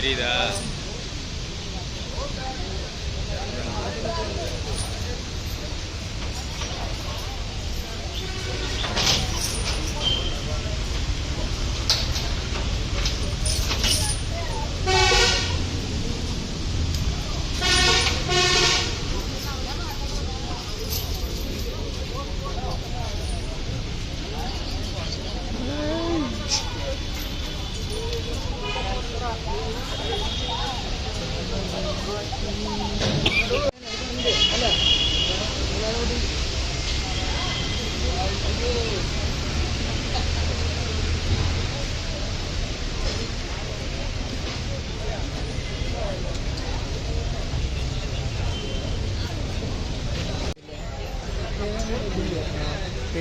queridas.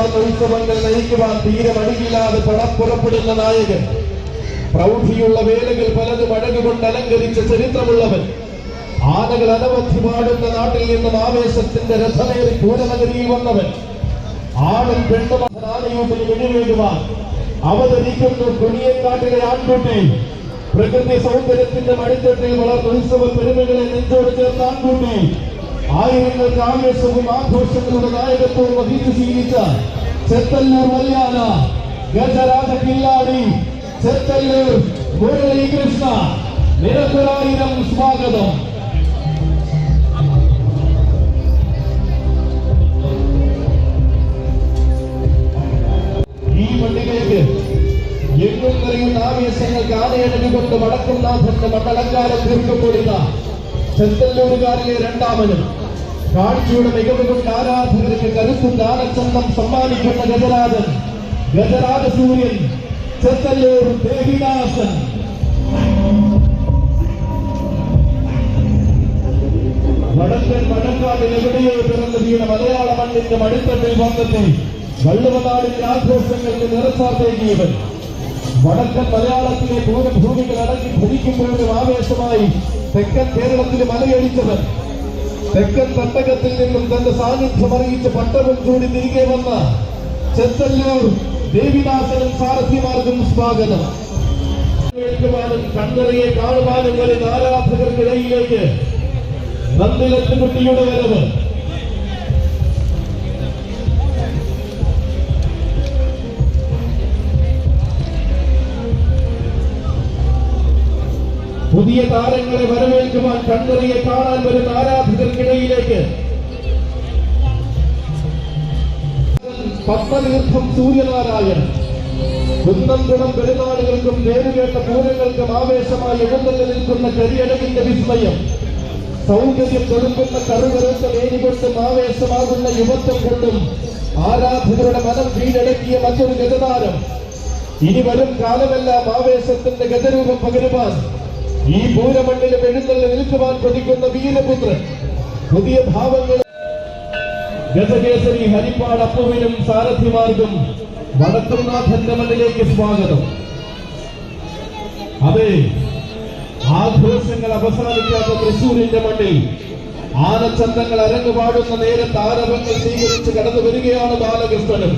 ഉത്സവങ്ങൾ നയിക്കുവാൻ തീരെ മടിയില്ലാതെ പടപ്പുറപ്പെടുന്ന നായകൻ. പ്രൗഢിയുള്ള വേലകൾ പലതും അഴകുകൊണ്ട് അലങ്കരിച്ച ചരിത്രമുള്ളവൻ. ആനകൾ അനവധി പാടുന്ന നാട്ടിൽ നിന്നും ആവേശത്തിന്റെ രഥമേറി പൂരനഗരിയിൽ വന്നവൻ. ആണും പെണ്ണും ആനയൂട്ടിൽ വെടിവേടുവാൻ അവതരിക്കുന്നു കുണിയക്കാട്ടിലെ ആൺകുട്ടി. പ്രകൃതി സൗന്ദര്യത്തിന്റെ മടിത്തട്ടിൽ വളർന്ന ഉത്സവ പെരുമകളെ നെഞ്ചോട് ചേർന്ന ആൺകുട്ടി. ആയിരങ്ങൾക്ക് ആവേശവും ആഘോഷങ്ങളുടെ നായകത്വവും വഹിച്ചു ശീലിച്ച ചെത്തല്ലൂർ മലയാള ഗജരാജ കില്ലാടി ചെത്തല്ലൂർ മുരളീകൃഷ്ണ നിരക്കൊരായിരം സ്വാഗതം. ഈ പള്ളികൾക്ക് എങ്ങും നിറയുന്ന ആവേശങ്ങൾക്ക് ആനയടഞ്ഞുകൊണ്ട് വടക്കുംനാഥന്റെ മണ്ഡലങ്കാരം തീർക്കപ്പെടുന്ന ചെത്തല്ലൂരുകാരിലെ രണ്ടാമനും കാഴ്ചയുടെ മികവ് കൊണ്ട് ആരാധകർക്ക് കരുത്തും ദാനച്ചന്തം സമ്മാനിക്കുന്ന ഗജരാജൻ ഗജരാജ സൂര്യൻ ചെത്തല്ലൂർ ദേവിദാസൻ. വടക്കൻ വടക്കാട്ടിൽ എവിടെയോ പിറന്നു വീണ മലയാള മണ്ണിന്റെ മടിത്തട്ടിൽ വന്നെത്തി വള്ളുവനാടിന്റെ ആഘോഷങ്ങൾക്ക് നിറസാത്തേകിയവൻ. വടക്കൻ മലയാളത്തിലെ പൂരഭൂമികൾ അടക്കി ഭരിക്കുമ്പോഴും ആവേശമായി തെക്കൻ കേരളത്തിൽ മലയടിച്ചവൻ. തെക്കൻ തട്ടകത്തിൽ നിന്നും തന്റെ സാന്നിധ്യം അറിയിച്ച് പട്ടവും ചൂടി തിരികെ വന്ന ചെത്തല്ലൂർ ദേവിദാസനും സാരഥിമാർക്കും സ്വാഗതം. കേൾക്കുവാനും കണ്ണറിയെ കാണുവാനും വരുന്ന ആരാധകർക്കിടയിലേക്ക് നന്ദിലത്ത് കുട്ടിയുടെ വരവ്. പുതിയ താരങ്ങളെ വരവേൽക്കുവാൻ കണ്ണറിയെ കാണാൻ വരുന്ന ആരാധകർക്കിടയിലേക്ക്. പത്മതീർത്ഥം സൂര്യനാരായണൻ. കുന്നംകുളം പെരുന്നാളുകൾക്കും നേരുകേട്ട പൂരങ്ങൾക്കും ആവേശമായി എഴുന്നള്ളി നിൽക്കുന്ന കരിയടകിന്റെ വിസ്മയം. സൗന്ദര്യം തൊടുക്കുന്ന കറുകറുത്ത നേരികൊണ്ടും ആവേശമാകുന്ന യുവത്വം കൊണ്ടും ആരാധകരുടെ മനം കീഴടക്കിയ മറ്റൊരു ഗതതാരം ഇനി വരും കാലമെല്ലാം ആവേശത്തിന്റെ ഗതരൂപം പകരുവാൻ ഈ ഭൂരമണ്ണിലെ എഴുന്നള്ളി നിൽക്കുവാൻ പ്രതിക്കുന്ന വീരപുത്രൻ പുതിയ ഭാവങ്ങൾ. ഗജകേസരി ഹരിപ്പാട് അപ്പുവിനും സാരഥിമാർക്കും വടക്കുംനാഥന്റെ മണ്ണിലേക്ക് സ്വാഗതം. അതെ ആഘോഷങ്ങൾ അവസാനിക്കാത്ത തൃശൂരിന്റെ മണ്ണിൽ ആനച്ചന്തങ്ങൾ അരങ്ങുപാടുന്ന നേരെ ആരവങ്ങൾ സ്വീകരിച്ച് കടന്നു വരികയാണ് ബാലകൃഷ്ണനും.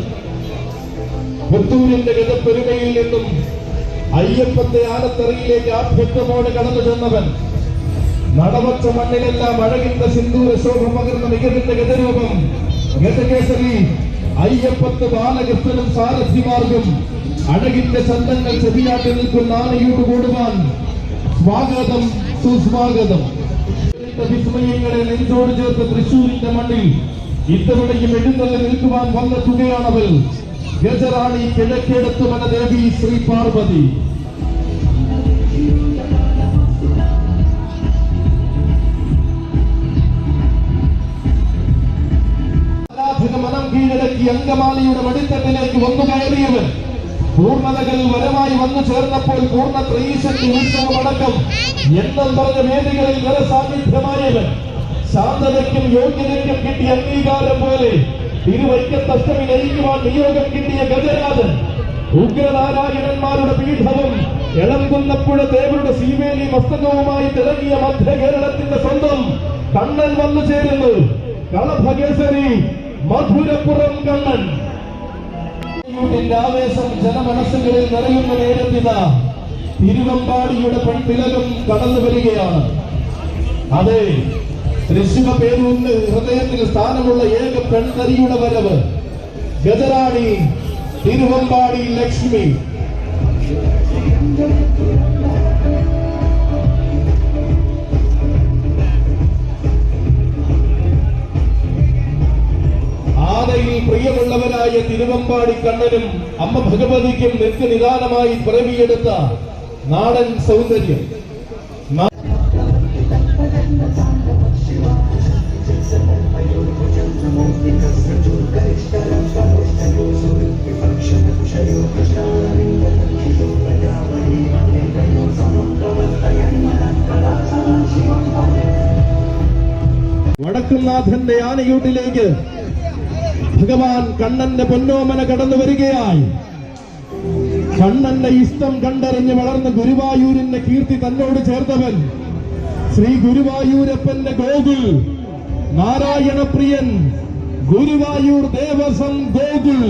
പുത്തൂരിന്റെ ഗജപ്പെരുമയിൽ നിന്നും അയ്യപ്പത്തെ ആനത്തറയിലേക്ക് ആഭ്യക്തമോടെ കടന്നു ചെന്നവൻ. നടവച്ച മണ്ണിലെല്ലാം അഴകിന്റെ സിന്ദൂര ശോഭ പകർന്ന മികവിന്റെ ഗതരൂപം ഗതകേസരി അയ്യപ്പത്ത് ബാലകൃഷ്ണനും സാരഥിമാർഗം അഴകിന്റെ ചന്തങ്ങൾ ചെവിയാട്ടി നിൽക്കുന്ന ആനയോട് കൂടുവാൻ. സ്വാഗതം സുസ്വാഗതം. വിസ്മയങ്ങളെ നെഞ്ചോട് ചേർത്ത് തൃശ്ശൂരിന്റെ മണ്ണിൽ ഇത്തവണയും എഴുന്നള്ളി നിൽക്കുവാൻ വന്ന തുകയാണവൾ. ഗജറാണി കിഴക്കേടത്ത് ദേവി ശ്രീ പാർവതി. മനം കീഴടക്കി അങ്കമാലിയുടെ മടിത്തട്ടിലേക്ക് വന്നു കയറിയവൻ. പൂർണതകൾ വരമായി വന്നു ചേർന്നപ്പോൾ പൂർണ ത്രയീശന്റെ ഉത്സവമടക്കം എണ്ണം പറഞ്ഞ വേദികളിൽ നിറസാന്നിധ്യമായവൻ ശാന്തതയ്ക്കും യോഗ്യതയ്ക്കും കിട്ടിയ അംഗീകാരം പോലെ തിരുവൈക്കത്തഷ്ടമി നയിക്കുവാൻ നിയോഗം കിട്ടിയ ഗജരാജൻ. ഉഗ്രനാരായണന്മാരുടെ പീഠവും ഇളങ്കുന്നപ്പുഴ ദേവരുടെ സീമേലി മസ്തകവുമായി തിളങ്ങിയ മധ്യകേരളത്തിന്റെ സ്വന്തം കണ്ണൻ വന്നു ചേരുന്നു. കളഭകേസരി മധുരപ്പുറം കണ്ണൻ. ആവേശം ജനമനസ്സുകളിൽ നിറയുന്ന നേരത്തിന തിരുവമ്പാടിയുടെ പെൺതിലകം കടന്നു വരികയാണ്. അതെ തൃശ്ശിവ പേരൂന്ന് ഹൃദയത്തിൽ സ്ഥാനമുള്ള ഏക പെൺതരിയുടെ വരവ്. ഗജറാണി തിരുവമ്പാടി ലക്ഷ്മി. ആനയിൽ പ്രിയമുള്ളവരായ തിരുവമ്പാടി കണ്ണനും അമ്മ ഭഗവതിക്കും നിത്യനിദാനമായി പിറവിയെടുത്ത നാടൻ സൗന്ദര്യം. വടക്കുംനാഥന്റെ ആനയൂട്ടിലേക്ക് ഭഗവാൻ കണ്ണന്റെ പൊന്നോമന കടന്നു വരികയായി. കണ്ണന്റെ ഇഷ്ടം കണ്ടറിഞ്ഞ് വളർന്ന ഗുരുവായൂരിന്റെ കീർത്തി തന്നോട് ചേർത്തവൻ ശ്രീ ഗുരുവായൂരപ്പന്റെ ഗോകുൽ നാരായണപ്രിയൻ ഗുരുവായൂർ ദേവസം ഗോകുൽ.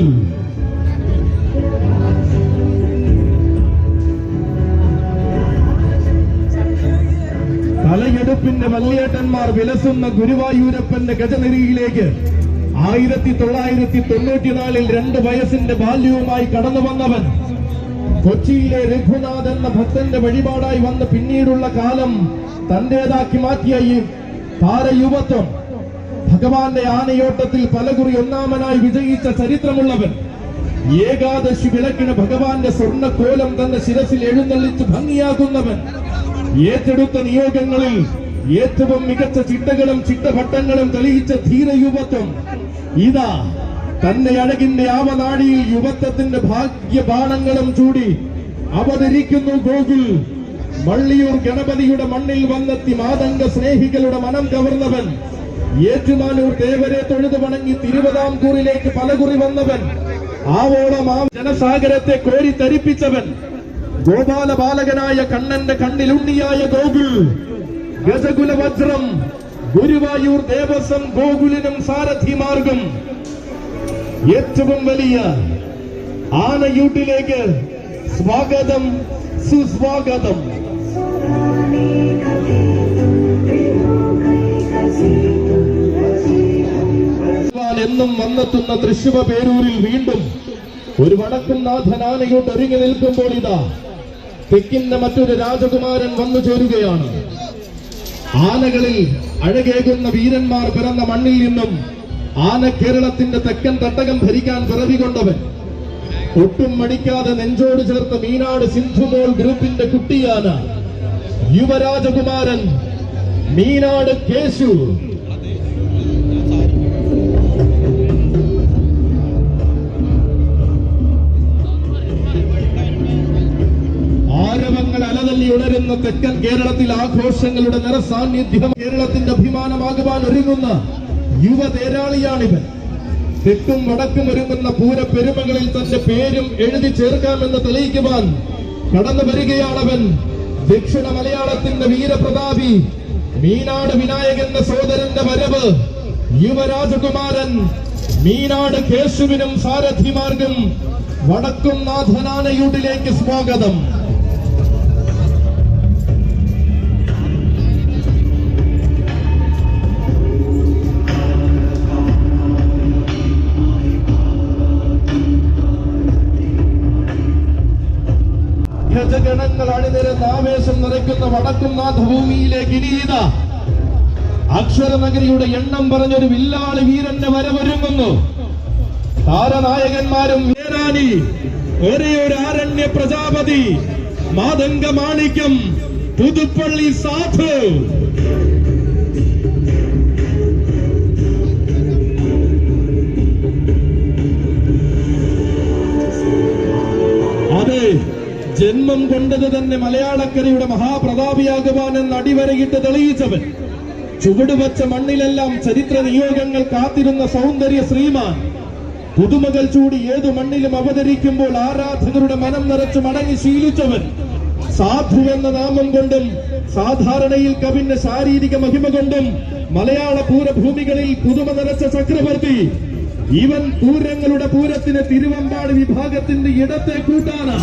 തലയെടുപ്പിന്റെ വല്യേട്ടന്മാർ വിലസുന്ന ഗുരുവായൂരപ്പന്റെ ഗജനിരിയിലേക്ക് ആയിരത്തി തൊള്ളായിരത്തി തൊണ്ണൂറ്റിനാലിൽ രണ്ട് വയസ്സിന്റെ ബാല്യവുമായി കടന്നു വന്നവൻ കൊച്ചിയിലെ രഘുനാഥ് എന്ന ഭക്തന്റെ വഴിപാടായി വന്ന് പിന്നീടുള്ള കാലം തന്റേതാക്കി മാറ്റിയ ഈ താരയുവത്വം. ഭഗവാന്റെ ആനയോട്ടത്തിൽ പലകുറി ഒന്നാമനായി വിജയിച്ച ചരിത്രമുള്ളവൻ. ഏകാദശി വിളക്കിന് ഭഗവാന്റെ സ്വർണ കോലം തന്റെ ശിരസിൽ എഴുന്നള്ളിച്ച് ഭംഗിയാകുന്നവൻ ഏറ്റെടുത്ത നിയോഗങ്ങളിൽ ഏറ്റവും മികച്ച ചിട്ടകളും ചിട്ടഭട്ടങ്ങളും തെളിയിച്ച ധീരയുവത്വം ഇതാ തന്നെ അഴകിന്റെ ആവനാടിയിൽ യുവത്വത്തിന്റെ ഭാഗ്യബാണങ്ങളും ചൂടി അവതരിക്കുന്നു ഗോകുൽ. വള്ളിയൂർ ഗണപതിയുടെ മണ്ണിൽ വന്നെത്തി മാതംഗ സ്നേഹികളുടെ മനം കവർന്നവൻ. ഏറ്റുമാനൂർ ദേവരെ തൊഴുതു വണങ്ങി തിരുവിതാംകൂറിലേക്ക് പലകുറി വന്നവൻ. ആവോളം ആ ജനസാഗരത്തെ കോരി തരിപ്പിച്ചവൻ ഗോപാല ബാലകനായ കണ്ണന്റെ കണ്ണിലുണ്ണിയായ ഗോകുൽ. ഗജകുല വജ്രം ഗുരുവായൂർ ദേവസ്വം ഗോകുലിനും സാരഥിമാർഗം ഏറ്റവും വലിയ ആനയൂട്ടിലേക്ക് സ്വാഗതം സുസ്വാഗതം. എന്നും വന്നെത്തുന്ന തൃശ്ശിവ പേരൂരിൽ വീണ്ടും ഒരു വടക്കും നാഥനാനയോട്ട് ഒരുങ്ങി നിൽക്കുമ്പോൾ ഇതാ തെക്കിന്റെ മറ്റൊരു രാജകുമാരൻ വന്നു ചേരുകയാണ്. ആനകളിൽ അഴകേകുന്ന വീരന്മാർ പിറന്ന മണ്ണിൽ നിന്നും ആന കേരളത്തിന്റെ തെക്കൻ തട്ടകം ഭരിക്കാൻ പിറവി കൊണ്ടവൻ. ഒട്ടും മടിക്കാതെ നെഞ്ചോട് ചേർത്ത മീനാട് സിന്ധുമോൾ ഗ്രൂപ്പിന്റെ കുട്ടിയാന. യുവരാജകുമാരൻ മീനാട് കേശു. ഉണരുന്ന തെക്കൻ കേരളത്തിൽ ആഘോഷങ്ങളുടെ നിറസാന്നിധ്യം കേരളത്തിന്റെ അഭിമാനമാകുവാൻ ഒരുങ്ങുന്ന യുവതേരാളിയാണിവൻ. തെക്കും വടക്കും ഒരുങ്ങുന്ന പൂര പെരുമകളിൽ തന്റെ പേരും എഴുതി ചേർക്കാമെന്ന് തെളിയിക്കുവാൻ കടന്നു വരികയാണവൻ. ദക്ഷിണ മലയാളത്തിന്റെ വീരപ്രതാപി മീനാട് വിനായകന്റെ സോദരന്റെ വരവ് യുവരാജകുമാരൻ മീനാട് കേശുവിനും സാരഥിമാർഗം വടക്കും നാഥനാനയൂട്ടിലേക്ക് സ്വാഗതം. അണിനിരന്ന് ആവേശം നിറയ്ക്കുന്ന വടക്കും നാഥഭൂമിയിലേക്ക് അക്ഷരനഗരിയുടെ എണ്ണം പറഞ്ഞൊരു വില്ലാളി വീരന്റെ വരവൊരുങ്ങുന്നു. താരനായകന്മാരും വീരാനി ഒരേ ഒരു ആരണ്യ പ്രജാപതി മാതംഗ മാണിക്യം പുതുപ്പള്ളി സാധു. ജന്മം കൊണ്ടത് തന്നെ മലയാളക്കരയുടെ മഹാപ്രതാപിയാകുവാൻ എന്ന് അടിവരയിട്ട് തെളിയിച്ചവൻ. ചുവടുവച്ച മണ്ണിലെല്ലാം ചരിത്ര നിയോഗങ്ങൾ കാത്തിരുന്ന സൗന്ദര്യ ശ്രീമാൻ. പുതുമകൾ ചൂടി ഏതു മണ്ണിലും അവതരിക്കുമ്പോൾ ആരാധകരുടെ മനം നിറച്ച് മടങ്ങി ശീലിച്ചവൻ. സാധു എന്ന നാമം കൊണ്ടും സാധാരണയിൽ കവിന്റെ ശാരീരിക മഹിമ കൊണ്ടും മലയാള പൂരഭൂമികളിൽ പുതുമ നിറച്ച ചക്രവർത്തി. ഇവൻ പൂരങ്ങളുടെ പൂരത്തിന് തിരുവമ്പാട് വിഭാഗത്തിന്റെ ഇടത്തെ കൂട്ടാണ്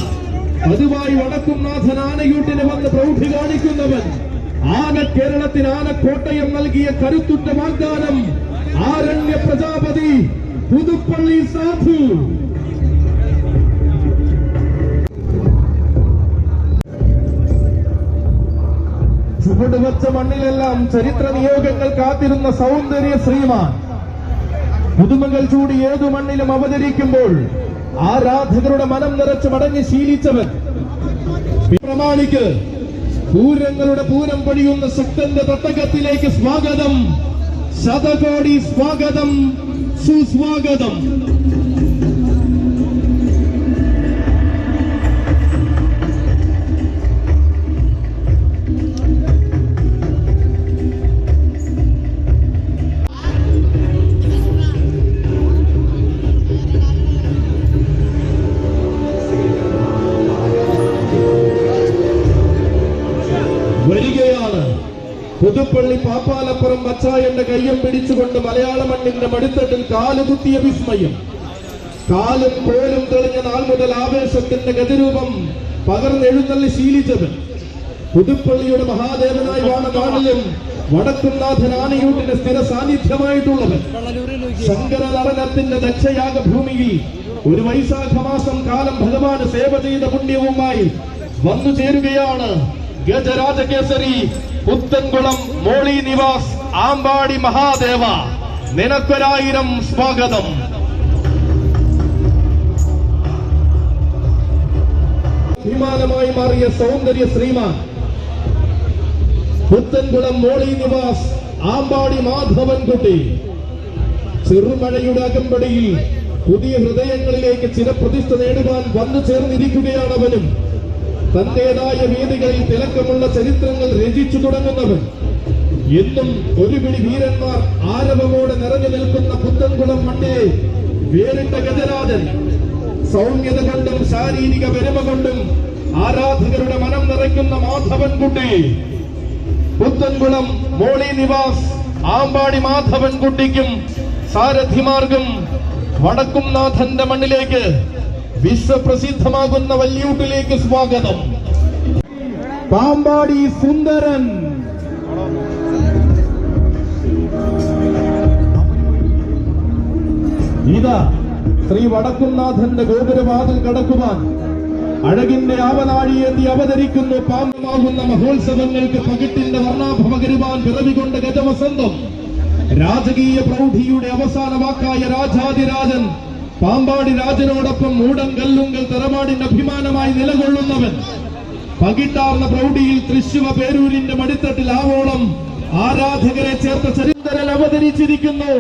പതിവായി വടക്കും നാഥൻ ആനയൂട്ടിന് വന്ന് പ്രൗഢി കാണിക്കുന്നവൻ. ആന കേരളത്തിന് ആനക്കോട്ടയം നൽകിയ കരുത്തുറ്റ വാഗ്ദാനം. ആരണ്യ പ്രജാപതി പുതുപ്പള്ളി സാധു. ചുവടുവച്ച മണ്ണിലെല്ലാം ചരിത്ര നിയോഗങ്ങൾ കാത്തിരുന്ന സൗന്ദര്യ ശ്രീമാൻ. പുതുമകൾ ചൂടി ഏതു മണ്ണിലും അവതരിക്കുമ്പോൾ ആരാധകരുടെ മനം നിറച്ച് മടങ്ങി ശീലിച്ചവൻ. പ്രമാണിക്ക് പൂരങ്ങളുടെ പൂരം പണിയുന്ന ശക്തന്റെ തട്ടകത്തിലേക്ക് സ്വാഗതം. ശതകോടി സ്വാഗതം. സുസ്വാഗതം. പുതുപ്പള്ളി പാപ്പാലപ്പുറം മച്ചായന്റെ കയ്യം പിടിച്ചുകൊണ്ട് മലയാള മണ്ണിന്റെ മടിത്തട്ടിൽ കാലുകുത്തിയ വിസ്മയം. കാലും പോലും തെളിഞ്ഞ നാൾ മുതൽ ആവേശത്തിന്റെ ഗതിരൂപം പകർന്നെഴുന്നള്ളി ശീലിച്ചത് പുതുപ്പള്ളിയുടെ മഹാദേവനായി വാണമാണിലും വടക്കുംനാഥൻ ആനയൂട്ടിന്റെ സ്ഥിര സാന്നിധ്യമായിട്ടുള്ളത് ശങ്കര നടനത്തിന്റെ ദക്ഷയാഗ ഭൂമിയിൽ ഒരു വൈശാഖ മാസം കാലം ഭഗവാന് സേവ ചെയ്ത പുണ്യവുമായി വന്നു ചേരുകയാണ് ഗജരാജകേസരി. പുത്തൻകുളം മോളി നിവാസ് ആമ്പാടി മഹാദേവ. നിനക്കൊരായിരം സ്വാഗതം. വിമാനമായി മാറിയ സൗന്ദര്യ ശ്രീമാൻ. പുത്തൻകുളം മോളി നിവാസ് ആമ്പാടി മാധവൻകുട്ടി. ചെറുമഴയുടെ അകമ്പടിയിൽ പുതിയ ഹൃദയങ്ങളിലേക്ക് ചിരപ്രതിഷ്ഠ നേടുവാൻ വന്നു ചേർന്നിരിക്കുകയാണ് അവനും തന്റേതായ വേദികളിൽ തിളക്കമുള്ള ചരിത്രങ്ങൾ രചിച്ചു തുടങ്ങുന്നവൻ. എന്നും ഒരു പിടി വീരന്മാർ ആരവമോടെ നിറഞ്ഞു നിൽക്കുന്ന പുത്തൻകുളം മണ്ണിലെ വേറിട്ട ഗജരാജൻ സൗമ്യത കൊണ്ടും ശാരീരിക പെരുമ കൊണ്ടും ആരാധകരുടെ മനം നിറയ്ക്കുന്ന മാധവൻകുട്ടി. പുത്തൻകുളം മോളി നിവാസ് ആമ്പാടി മാധവൻകുട്ടിക്കും സാരഥിമാർഗം വടക്കുംനാഥന്റെ മണ്ണിലേക്ക് വിശ്വപ്രസിദ്ധമാകുന്ന വല്യൂട്ടിലേക്ക് സ്വാഗതം. പാമ്പാടി സുന്ദരൻ. ഇതാ ശ്രീ വടക്കുംനാഥന്റെ ഗോപുരവാതിൽ കടക്കുവാൻ. അഴകിന്റെ ആവനാഴിയേന്തി അവതരിക്കുന്നു പാമ്പമാകുന്ന മഹോത്സവങ്ങൾക്ക് പകിട്ടിന്റെ വർണാഭമകരുവാൻ പിറവികൊണ്ട് ഗജവസന്തം. രാജകീയ പ്രൗഢിയുടെ അവസാന വാക്കായ രാജാതിരാജൻ പാമ്പാടി രാജനോടൊപ്പം മൂടൻ കല്ലുങ്കൽ തറവാടിന്റെ അഭിമാനമായി നിലകൊള്ളുന്നവൻ. പകിട്ടാർന്ന പ്രൗഢിയിൽ തൃശിവ പേരൂരിന്റെ മടിത്തട്ടിൽ ആവോളം ആരാധകരെ ചേർത്ത ചരിത്രൽ അവതരിച്ചിരിക്കുന്നു.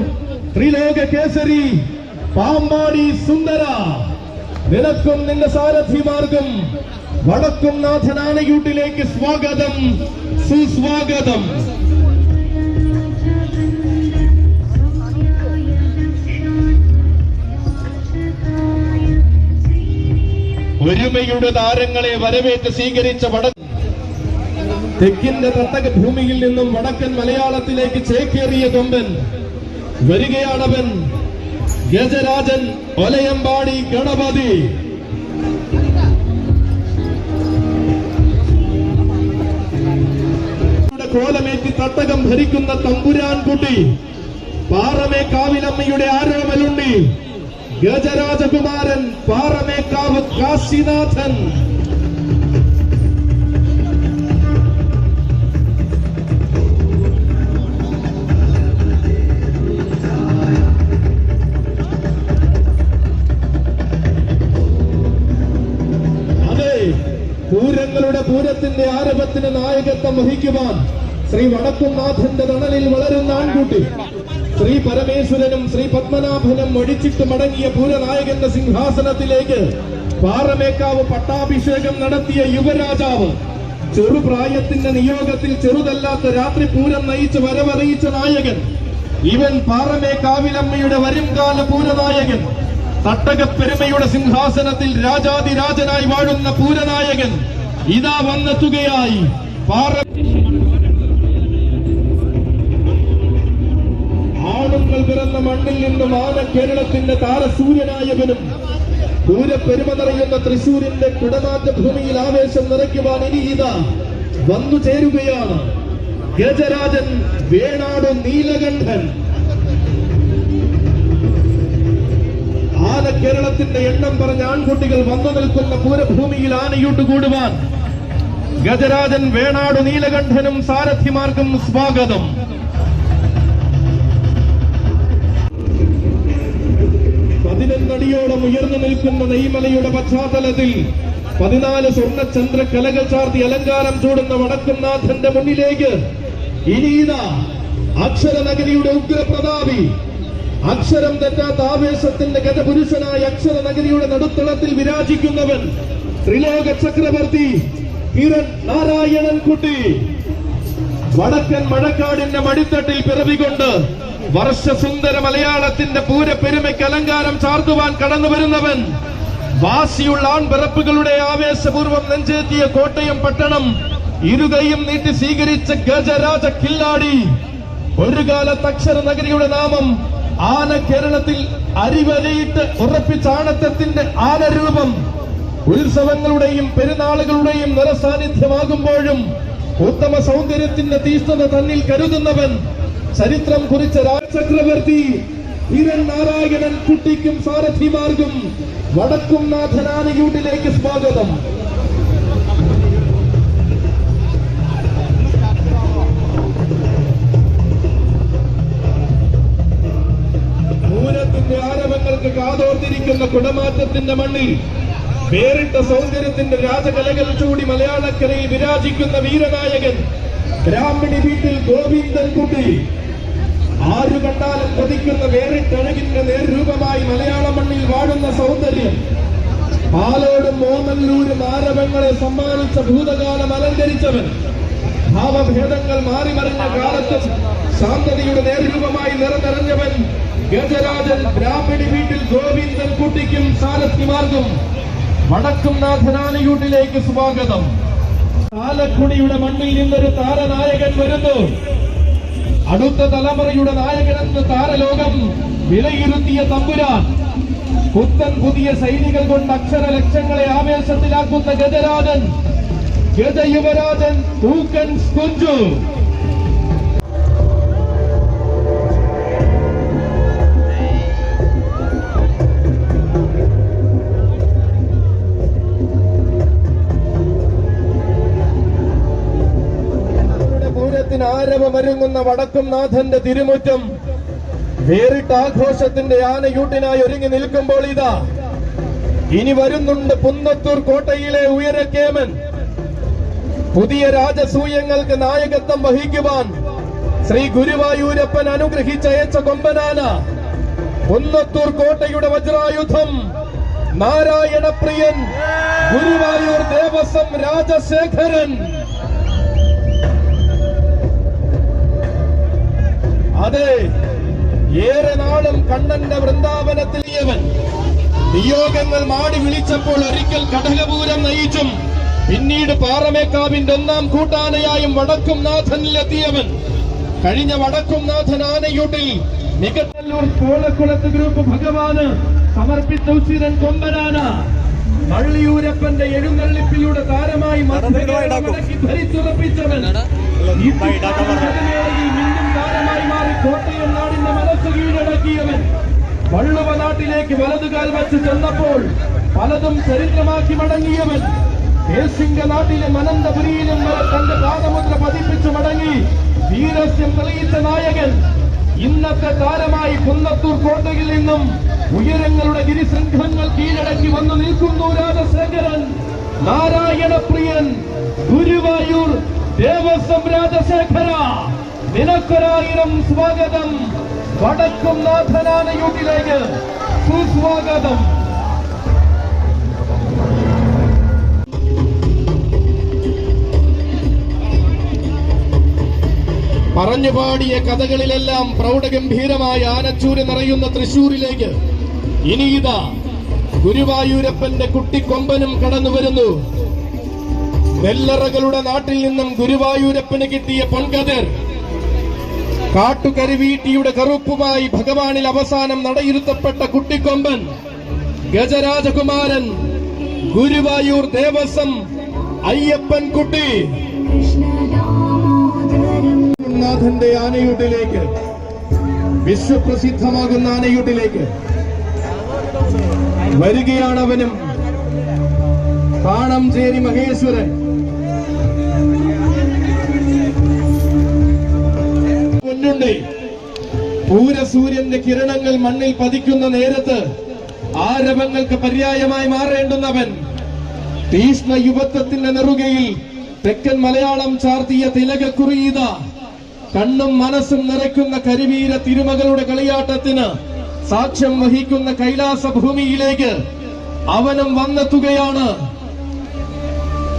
ത്രിലോക കേസരി പാമ്പാടി സുന്ദര. നിനക്കും നിന്റെ സാരഥിമാർക്കും വടക്കും നാഥനാണയൂട്ടിലേക്ക് സ്വാഗതം സുസ്വാഗതം. ഒരുമയുടെ താരങ്ങളെ വരവേറ്റ് സ്വീകരിച്ച വട തെക്കിന്റെ തട്ടക ഭൂമിയിൽ നിന്നും വടക്കൻ മലയാളത്തിലേക്ക് ചേക്കേറിയ കൊമ്പൻ വരികയാണവൻ ഗജരാജൻ ഒലയമ്പാടി ഗണപതി. കോലമേറ്റി തട്ടകം ഭരിക്കുന്ന തമ്പുരാൻകുട്ടി പാറമേ കാവിലമ്മയുടെ ആരോമലുണ്ടി ഗജരാജകുമാരൻ പാറമേക്കാവ് കാശിനാഥൻ. പൂരത്തിന്റെ ആരംഭത്തിന് നായകത്വം വഹിക്കുവാൻ ശ്രീ വടക്കുംനാഥന്റെ തണലിൽ വളരുന്ന ആൺകുട്ടി. ശ്രീ പരമേശ്വരനും ശ്രീ പത്മനാഭനും ഒഴിച്ചിട്ട് മടങ്ങിയ പൂരനായകന്റെ സിംഹാസനത്തിലേക്ക് പാറമേക്കാവ് പട്ടാഭിഷേകം നടത്തിയ യുവരാജാവ് ചെറുപ്രായത്തിന്റെ നിയോഗത്തിൽ ചെറുതല്ലാത്ത രാത്രി പൂരം നയിച്ച് വരവറിയിച്ച നായകൻ ഇവൻ പാറമേക്കാവിലമ്മയുടെ വരുംകാല പൂരനായകൻ തട്ടകപ്പെരുമയുടെ സിംഹാസനത്തിൽ രാജാതിരാജനായി വാഴുന്ന പൂരനായകൻ ഇതാ വന്നെത്തുകയായി. പാറ പിറന്ന മണ്ണിൽ നിന്നും ആന കേരളത്തിന്റെ താരസൂര്യനായവനും പൂരപ്പെരുമ നിറയുന്ന തൃശൂരിന്റെ കുടനാറ്റ ഭൂമിയിൽ ആവേശം നിറയ്ക്കുവാൻ ഇനി ഇതാ വന്നു ചേരുകയാണ്. ഗജരാജൻ വേണാട് നീലകണ്ഠൻ. ആന കേരളത്തിന്റെ എണ്ണം പറഞ്ഞ ആൺകുട്ടികൾ വന്നു നിൽക്കുന്ന പൂരഭൂമിയിൽ ആനയൂട്ട് കൂടുവാൻ. ഗജരാജൻ വേണാട് നീലകണ്ഠനും സാരഥിമാർക്കും സ്വാഗതം. പതിനൊന്നടിയോളം ഉയർന്നു നിൽക്കുന്ന നെയ്മലയുടെ പശ്ചാത്തലത്തിൽ പതിനാല് സ്വർണ ചന്ദ്ര കലകൾ ചാർത്തി അലങ്കാരം ചൂടുന്ന വടക്കുംനാഥന്റെ മുന്നിലേക്ക് അക്ഷര അക്ഷരനഗരിയുടെ ഉഗ്രപ്രതാപി. അക്ഷരം തെറ്റാത്ത ആവേശത്തിന്റെ ഗജപുരുഷനായ അക്ഷരനഗരിയുടെ നടുത്തളത്തിൽ വിരാജിക്കുന്നവൻ ത്രിലോക ചക്രവർത്തി കിരൺ നാരായണൻ കുട്ടി വടക്കൻ മഴക്കാടിന്റെ മടിത്തട്ടിൽ പിറവികൊണ്ട് വർഷസുന്ദര മലയാളത്തിന്റെ പൂരപ്പെരുമയ്ക്ക് അലങ്കാരം ചാർത്തുവാൻ കടന്നു വരുന്നവൻ വാശിയുള്ള ആൺപിറപ്പുകളുടെ ആവേശപൂർവം നെഞ്ചേത്തിയ കോട്ടയം പട്ടണം ഇരുകൈയും നീട്ടി സ്വീകരിച്ച ഗജരാജ കില്ലാടി. ഒരു കാലത്ത് അക്ഷര നഗരിയുടെ നാമം ആന കേരളത്തിൽ അരിവരയിട്ട് ഉറപ്പിച്ച ആണത്തത്തിന്റെ ആനരൂപം. ഉത്സവങ്ങളുടെയും പെരുന്നാളുകളുടെയും നിറസാന്നിധ്യമാകുമ്പോഴും ഉത്തമ സൗന്ദര്യത്തിന്റെ തീഷ്ണത തന്നിൽ കരുതുന്നവൻ ചരിത്രം കുറിച്ച രാജചക്രവർത്തി വീരൻ നാരായണൻ കുട്ടിക്കും സാരഥിമാർക്കും വടക്കും നാഥനാനയൂട്ടിലേക്ക് സ്വാഗതം. ആരവങ്ങൾക്ക് കാതോർത്തിരിക്കുന്ന കുടമാറ്റത്തിന്റെ മണ്ണിൽ വേറിട്ട സൗന്ദര്യത്തിന്റെ രാജകലകൾ ചൂടി മലയാളക്കരയിൽ വിരാജിക്കുന്ന വീരനായകൻ ബ്രാഹ്മണി വീട്ടിൽ ഗോവിന്ദൻ കുട്ടി. ആരു കണ്ടാലും കൊതിക്കുന്ന വേറിട്ടഴകിന്റെ നേർരൂപമായി മലയാള മണ്ണിൽ വാഴുന്ന സൗന്ദര്യം. പാലോടും മോമല്ലൂരും ആരവങ്ങളെ സമ്മാനിച്ച ഭൂതകാലം അലങ്കരിച്ചവൻ. ഭാവഭേദങ്ങൾ മാറിമറിഞ്ഞ കാലത്തും ശാന്തതയുടെ നേർരൂപമായി നിറനിറഞ്ഞവൻ ഗജരാജൻ. ബ്രാഹ്മണി വീട്ടിൽ ഗോവിന്ദൻ കുട്ടിക്കും സാരഥിമാർക്കും വടക്കുംനാഥനാനയൂട്ടിലേക്ക് സ്വാഗതം. കാലക്കുടിയുടെ മണ്ണിൽ നിന്നൊരു താരനായകൻ വരുന്നു. അടുത്ത തലമുറയുടെ നായകനെന്ന് താരലോകം വിലയിരുത്തിയ തമ്പുരാൻ. പുത്തൻ പുതിയ സൈനികൾ കൊണ്ട് അക്ഷര ലക്ഷങ്ങളെ ആവേശത്തിലാക്കുന്ന ഗജരാജൻ. ഗജയുവരാജൻ തൂക്കൻ കുഞ്ചു പൂരത്തിന് വടക്കും വടക്കുംനാഥന്റെ തിരുമുറ്റം വേറിട്ട ആഘോഷത്തിന്റെ ആനയൂട്ടിനായി ഒരുങ്ങി നിൽക്കുമ്പോൾ ഇതാ. ഇനി വരുന്നുണ്ട് പുന്നത്തൂർ കോട്ടയിലെ ഉയരക്കേമൻ. പുതിയ രാജസൂയങ്ങൾക്ക് നായകത്വം വഹിക്കുവാൻ ശ്രീ ഗുരുവായൂരപ്പൻ അനുഗ്രഹിച്ചയച്ച കൊമ്പനാന. പുന്നത്തൂർ കോട്ടയുടെ വജ്രായുധം. നാരായണപ്രിയൻ ഗുരുവായൂർ ദേവസ്വം രാജശേഖരൻ. അതെ ഏറെ നാളും കണ്ണന്റെ വൃന്ദാവനത്തിൽ നിയോഗങ്ങൾ മാടി വിളിച്ചപ്പോൾ ഒരിക്കൽ കടകപൂരം നയിച്ചും പിന്നീട് പാറമേക്കാവിന്റെ ഒന്നാം കൂട്ടാനയായും വടക്കും നാഥനിലെത്തിയവൻ. കഴിഞ്ഞ വടക്കും നാഥൻ ആനയൂട്ടിൽ മികത്തല്ലൂർ കോളക്കുളത്ത് ഗ്രൂപ്പ് ഭഗവാന് സമർപ്പിച്ച ഉശിരൻ കൊമ്പനാന. വള്ളിയൂരപ്പന്റെ എഴുന്നള്ളിപ്പിലൂടെ താരമായി മടക്കി ധരിച്ചുറപ്പിച്ചവൻ ഈ പതിനേഴിൽ മിന്നും താരമായി മാറി കോട്ടയം നാടിന്റെ മനസ്സ് കീഴടക്കിയവൻ വള്ളുവ നാട്ടിലേക്ക് വലതുകാൽ വച്ച് ചെന്നപ്പോൾ പലതും ചരിത്രമാക്കി മടങ്ങിയവൻ ദേശിംഗ നാട്ടിലെ അനന്തപുരിയിലും വരെ തന്റെ പാദമുദ്ര പതിപ്പിച്ചു മടങ്ങി വീരസ്യം തെളിയിച്ച നായകൻ ഇന്നത്തെ താരമായി കുന്നത്തൂർ കോട്ടയിൽ നിന്നും ഉയരങ്ങളുടെ ഗിരിശൃംഖങ്ങൾ കീഴടക്കി വന്നു നിൽക്കുന്നു രാജശേഖരൻ. നാരായണപ്രിയൻ ഗുരുവായൂർ ദേവസ്വം രാജശേഖര. നിനക്കൊരായിരം സ്വാഗതം. വടക്കും നാഥനാന യൂട്ടിലേക്ക് സുസ്വാഗതം. പറഞ്ഞു പാടിയ കഥകളിലെല്ലാം പ്രൗഢഗംഭീരമായ ആനച്ചൂര് നിറയുന്ന തൃശൂരിലേക്ക് ഇനിയിതാ ഗുരുവായൂരപ്പന്റെ കുട്ടിക്കൊമ്പനും കടന്നു വരുന്നു. നെല്ലറകളുടെ നാട്ടിൽ നിന്നും ഗുരുവായൂരപ്പന് കിട്ടിയ പൊൻകതിർ. കാട്ടുകരുവീട്ടിയുടെ കറുപ്പുമായി ഭഗവാനിൽ അവസാനം നടയിരുത്തപ്പെട്ട കുട്ടിക്കൊമ്പൻ ഗജരാജകുമാരൻ ഗുരുവായൂർ ദേവസ്വം അയ്യപ്പൻ കുട്ടി. നാഥന്റെ ആനയൂട്ടിലേക്ക് വിശ്വപ്രസിദ്ധമാകുന്ന ആനയൂട്ടിലേക്ക്. വരികയാണവനും കാണം ചേരി മഹേശ്വരൻ. പൊന്നുണ്ടി പൂരസൂര്യന്റെ കിരണങ്ങൾ മണ്ണിൽ പതിക്കുന്ന നേരത്ത് ആരവങ്ങൾക്ക് പര്യായമായി മാറേണ്ടുന്നവൻ തീഷ്ണ യുവത്വത്തിന്റെ നെറുകയിൽ തെക്കൻ മലയാളം ചാർത്തിയ തിലകക്കുറിയിത കണ്ണും മനസ്സും നിറയ്ക്കുന്ന കരിവീര തിരുമകളുടെ കളിയാട്ടത്തിന് സാക്ഷ്യം വഹിക്കുന്ന കൈലാസ ഭൂമിയിലേക്ക് അവനും വന്നെത്തുകയാണ്.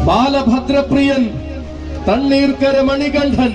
ബാലഭദ്രപ്രിയൻ തണ്ണീർക്കര മണികണ്ഠൻ